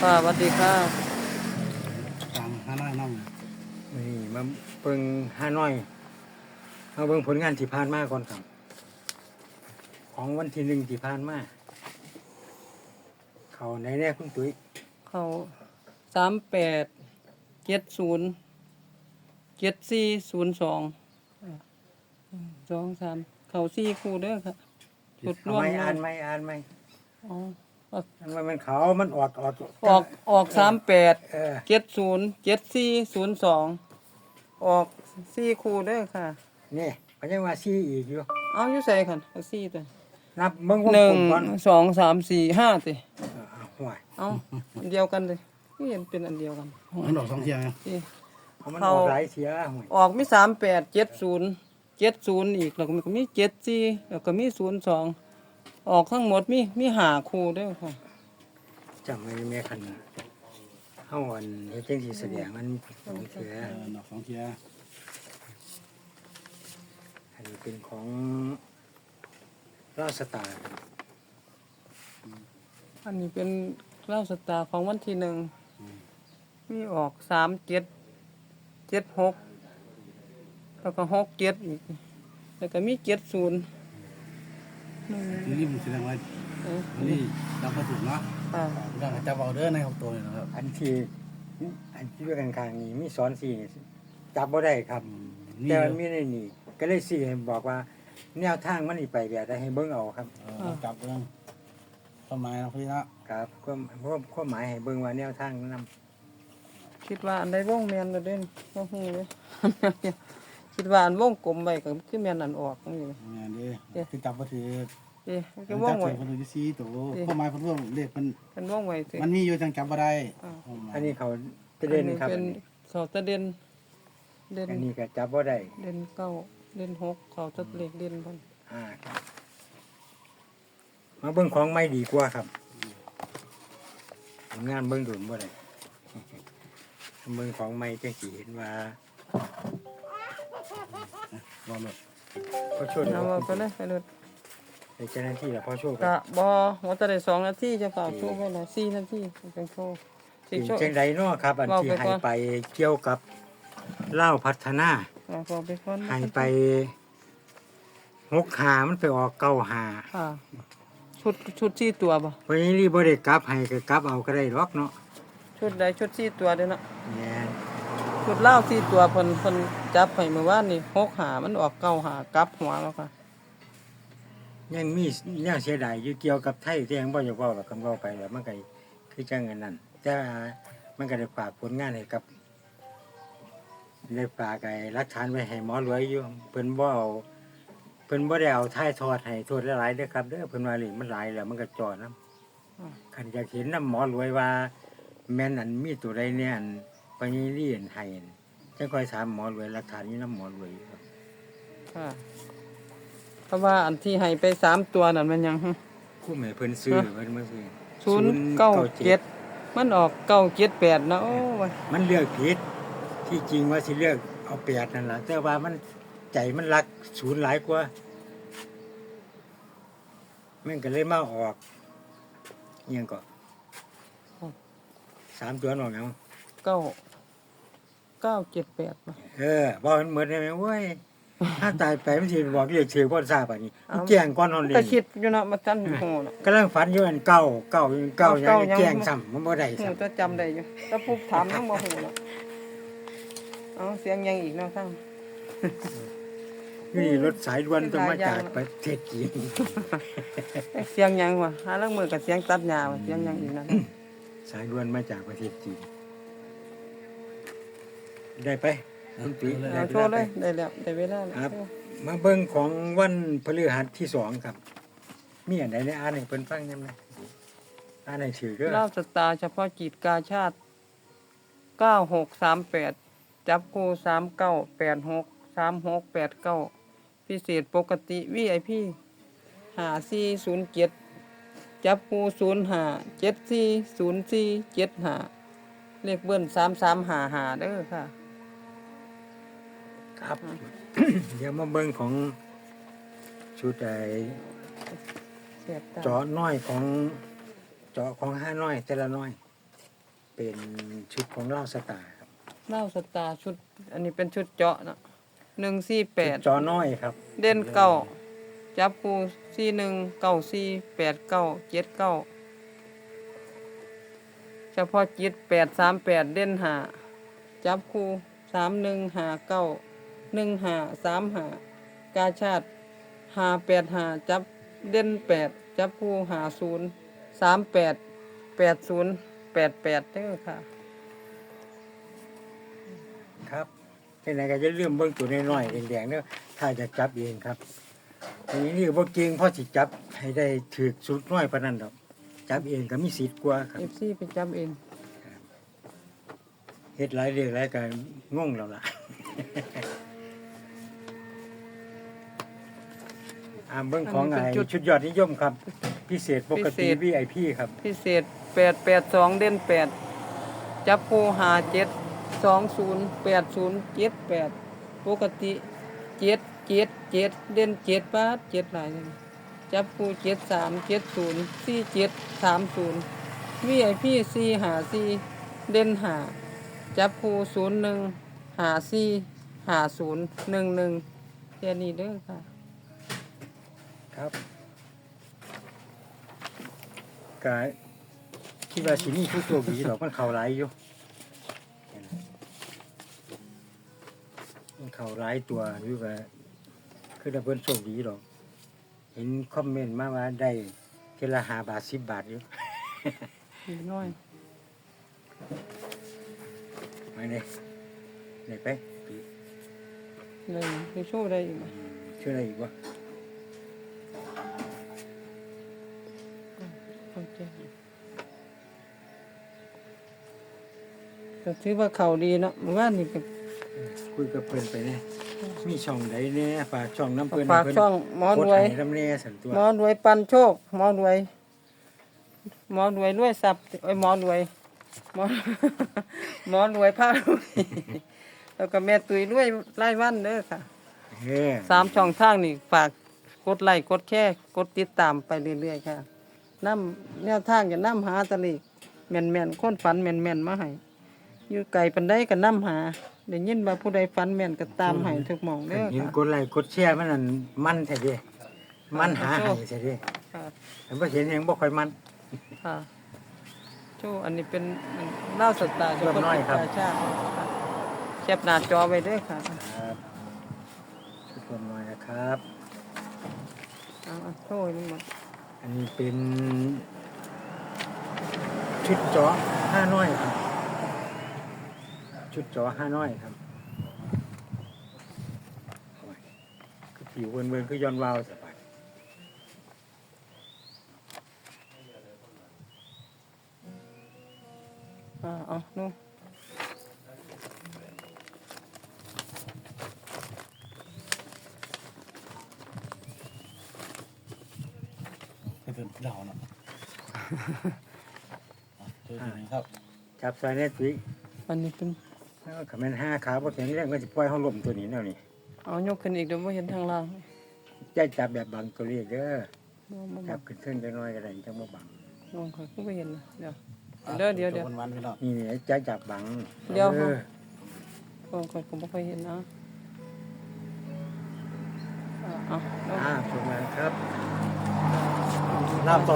ค่ะสวัสดีค่ะตามห้าน้อยน้องนี่มาเบิ่งห้าน้อยมาเบิ่งผลงานที่ผ่านมาก่อนครับ ของวันที่หนึ่งที่ผ่านมาเขาในแน่คุณตุ้ยเขาสามแปดเจ็ดศูนย์เจ็ดสี่ศูนย์สองสองสามเขาสี่คู่เด้อค่ะจุดร่เอาวมไหม่ร่วมอ่านไหม่อ่านไหมอ๋อ มันมันเขามันออกออกออกออกสามแปดเออเจ็ดศูนย์เจ็ดสี่ศูนย์สองออกสี่คู่เด้อค่ะ นี่มันยังว่าซี่อีกอยู่เอาอยู่ใส่ค่ะเอาสี่ตัวนับเบิ่งวงหนึ่กงลมก่อนสองสามสี่ห้าติเออเอาห่วยเอาอันเดียวกันเลยนี่เห็นเป็นอันเดียวกันมันดอกสองเทียงไงนี่ เอามันเขาออกหลายเสียห่วยออกมีสามแปดเจ็ดศูนย์เจ็ดศูนย์อีกแล้วก็มีเจ็ดสี่แล้วก็มีศูนย์สอง ออกทั้งหมดมีมีหาคู่เด้วยค่ะจำไม่แม่คันเฮาอันเฮ็ดจังสิแสดงมันสองเสียเออดอกสองเทียอันนี้เป็นของราชสตาร์ครับอันนี้เป็นเล่าสตาร์ของวันที่หนึ่งมีออกสามเจ็ดเจ็ดหกแล้วก็หกเจ็ดอีกแล้วก็มีเจ็ดศูนย์ หนึ่งนี่รีบแสดงว่าเอ้ยนี่จำมาถูกเนาะค่ะดังจับเอาเด้อในหกตัวนี่นะครับอันที่อันที่ด้วยกันข้างนี้มีสอนสี่นี่จับบ่ได้ครับอืมนี่แต่เด้มันมีอในนี่ก็เลยสี่ให้บอกว่า แนวทางมันนี่ไปแบบใดให้เบิ่งเอาครับ เออจับเรื่องประมาณนะพี่เนาะครับความความความหมายให้เบิ่งว่าแนวทางนำคิดว่าอันใดวงแมนเราเด่นก็หูเลย คิดว่าอันวงกลมไปก็คือแมนอันออกนี่เลยงานดีคือจับมาถือเอ๊ะมันก็จับวงถืไว้อคนดูที่ซีตัวข้อหมายคนร่วมเลขมันเป็นวงไว้สิมันมีอยู่จังจับมาได้อันนี้เขาจะเด่นครับเป็อันนนี้เขาตะเด่นเด่นอันนี้ก็จับบ่ได้เด่นเก้าเด่นหกเขาตะเล็กเด่นพันอ่าครับมาเบิ่งของไม่ดีกว่าครับงานเบิ่งดุนบ่ได้ เบิ่งของไม่จังสิเห็นว่า รอเลยพอช่วยเอาว่าไปเลยไปเลยในเจ้าหน้าที่แล้วพอช่วยกะบอหัวตะได้สองนาทีจะเปล่าโชว์ไปเลยสี่นาทีจังโชว์สิเป็นโชว์จังไดเนาะครับ อันเว้าที่ไปให้ก่อนไปเกี่ยวกับเล่าวพัฒนาเอาบอกไปก่อนให้ไปหกหามันไปออกเก้าหาค่ะชุดชุดสี่ตัวป่ะวันนี้รีบ่ได้กลับให้ก็กลับเอาก็ได้หรอกเนาะชุดใดชุดสี่ตัวเด้อเนาะแม่น ชุดเล่าวสี่ตัวเพิ่นเพิ่นจับไปเมื่อวานนี่หกหามันออกเก้าหากลับหัวแล้วค่ะยังมีแนวเสียดายอยู่เกี่ยวกับไทยที่ยังบ่อยากเว้าหรอกคำเว้าไปแล้วมันก็คือจังอันนั้นแต่ว่ามันก็ได้ฝากผลงานให้กับได้ฝากไอ้หลักฐานไว้ให้หมอรวยอยู่เพิ่นบ่เอาเพิ่นบ่ได้เอาท้ายทอดให้โทษหลายๆเด้อครับเด้อเพิ่นว่านี่มันหลายแล้วมันก็จอดนํอืมคันอยากเห็นน้ำหมอรวยว่า แม่นอันมีตัวใดเนี่ยอัน ปานนี้เรียนให้อันจังค่อยถามหมอรวยหลักฐานนี้น้ำหมอรวยอยู่ครับค่ะเพราะว่าอันที่ให้ไปสามตัวนั่นมันยังหึคู่แม่เพิ่นซื้อฮะเพิ่นมาซื้อศูนย์เก้าเจ็ดมันออกเก้าเจ็ดแปดนะโอ้ยมันเลือกผิดที่จริงว่าสิเลือกเอาแปดนั่นล่ะแต่ว่ามันใจมันรักศูนย์หลายกว่าแม่งก็เลยมาออกเอียงก็สามตัวหนอกหยัง เก้าเก้าเจ็ดแปดป่ะเออบอกมันเหมือนได้ไหมเว้ยถ้าตายไปมันสิบอกเรียกชื่อพ่อทราบอันนี้มันแจ้งก่อนนอนเลยก็คิดอยู่เนาะมาจันหูเนาะกำลังฝันอยู่อันเก่าเก่าเก่าเก่ายังยังแจ้งซ้ำมันบ่ได้หูซ้ำจะจำได้อยู่ถ้าพูดถามยังบ่หูเนาะเอาเสียงยังอีกเนาะทั้งนี่รถสายด่วนต้องมาจากประเทศจีนเสียงยังวะหาลังมือกับเสียงตัดหญ้าว่ะเสียงยังอีกนั่นสายด่วนมาจากประเทศจีน ได้ไปคุณปีเอาโชว์เลยได้แล้วได้เวลาแล้วครับ มาเบิ่งของวันพฤหัสที่สองครับ มีอันใดในอ่านให้เพิ่นฟังยังไงอ่านให้ชื่อเด้อลาบสตาร์เฉพาะกิจกาชาติเก้าหกสามแปดจับกูสามเก้าแปดหกสามหกแปดเก้าพิเศษปกติวีไอพีหาสี่ศูนย์เจ็ดจับกูศูนย์หาเจ็ดสี่ศูนย์สี่เจ็ดหาเลขเบิ้ลสามสามหาหาเด้อค่ะ ครับ เดี๋ยวมาเบิ่งของชุดไอ้เสียบตาเจาะน้อยของเจาะของห้าน้อยแต่ละน้อย เป็นชุดของเล่าสตาร์ครับเล่าสตาร์ชุด อันนี้เป็นชุดเจาะนะหนึ่งสี่แปดจอน้อยครับ เด่นเก้าจับคูสี่หนึ่งเก้าสี่แปดเก้าเจ็ดเก้าเฉพาะจิตแปดสามแปดเด่นหาจับคูสามหนึ่งหาเก้า หนึ่งหาสามหากาชาติหาแปดหาจับเด่นแปดจับคูหาศูนย์สามแปดแปดศูนย์แปดแปดเด้อค่ะ ครับที่ไหนก็จะเริ่าลืมเบิ่งตัวน้อยๆแดงๆเด้อถ้าจะจับเองครับทีนี้นี่บ่เก่งเพราะสิจับให้ได้ถือสุดน้อยปานนั้นดอก จับเองก็มีสิทธิ์กว่าครับ เอฟซีไปจับเองเฮ็ดหลายเรื่องหลายการงงแล้วล่ะ อ่าเบิ่งของไอ้ชุดยอดนิยมครับ พิเศษปกติ VIP ครับ พิเศษแปดแปดสองเด่นแปดจับคูหาเจ็ดสองศูนย์แปดศูนย์เจ็ดแปดปกติเจ็ดเจ็ดเจ็ดเด่นเจ็ดบาทเจ็ดหลายเลยจับคูเจ็ดสามเจ็ดศูนย์สี่เจ็ดสามศูนย์วีไอพีสี่หาสี่เด่นหาจับคูศูนย์หนึ่งหาสี่หาศูนย์หนึ่งหนึ่งแค่นี้เด้อค่ะ ครับก็คิดว่าสิมีผู้โชคดีหรอกมันเข้าหลายอยู่มันเข้าหลายตัวหรือว่าคือถ้าเพิ่นโชคดีหรอก เห็นคอมเมนต์มาว่าได้เทอละห้าบาทสิบบาทอยู่อีกน้อยไปเลยไหนไปปีเลยคือโชว์ได้อีกไหมช่วยอะไรอีกวะ ก็ถือว่าเขาดีเนาะเมื่อวานนี่ก็คุยกับเพิ่นไปเนี่ยมีช่องใดเนี่ยฝากช่องน้ำเพิ่นฝากเพิ่นช่องหมอโครตรวยให้น้ำเน่สันตัวหมอรวยปันโชคหมอรวยหมอรวยรวยทรัพย์ไอ้ยหมอรวยหมอหมอรวยผ้ารวยแล้วก็แม่ตุยรวยไล่วันเด้อค่ะเฮ้ยสามช่องทางนี่ฝากกดไลค์กดแชร์กดติดตามไปเรื่อยๆค่ะ นำแนวทางจะนำหาตะลีกแม่นแม่นๆคนฝันแม่นแม่นๆมาให้อยู่ไกลปันได้ก็นำหาได้ยินว่าผู้ใดฝันแม่นก็ตามให้ทุกหมองเด้อเห็นค่ะกดไลค์กดแชร์มันนั่นมันแท้เด้มันหาให้แท้เด้ค่ะแต่บ่เห็นยังบ่ค่อยมันค่ะโชว์อันนี้เป็นเล่าสตาร์เริ่มน้อยครับชาชาติค่ะแคปหน้าจอไว้เด้วยค่ะครับทุกคนน้อยนะครับเอาเอาโชว์นี่หมด อันนี้เป็นชุดจอห้าน้อยครับ ชุดจอห้าน้อยครับคือผิวเวินๆคือย้อนวาวสบายอ่าเอานู่น เป็นเราเนาะอะเจอตัวนี้ครับจับซอยเน็ตวิอันนี้เป็นแล้วขมันห้าขาบ่แข็งแรงก็จะปล่อยเขาล้มตัวนี้แนวนี้เอายกขึ้นอีกเดี๋ยวไม่เห็นทางล่างใจจับแบบบังตัวเลขเด้อน้จับขึ้นเส้นจังน้อยก็ได้จังบ่บังน้องเขาก็ไม่เห็นนะเดี๋ยวเดี๋ยวเดี๋ยวเดี๋ยววันวันๆพี่น้องนี่นี่ใจจับบังเดี๋ยวออน้องเขาก็ไม่ค่อยเห็นนะ อ่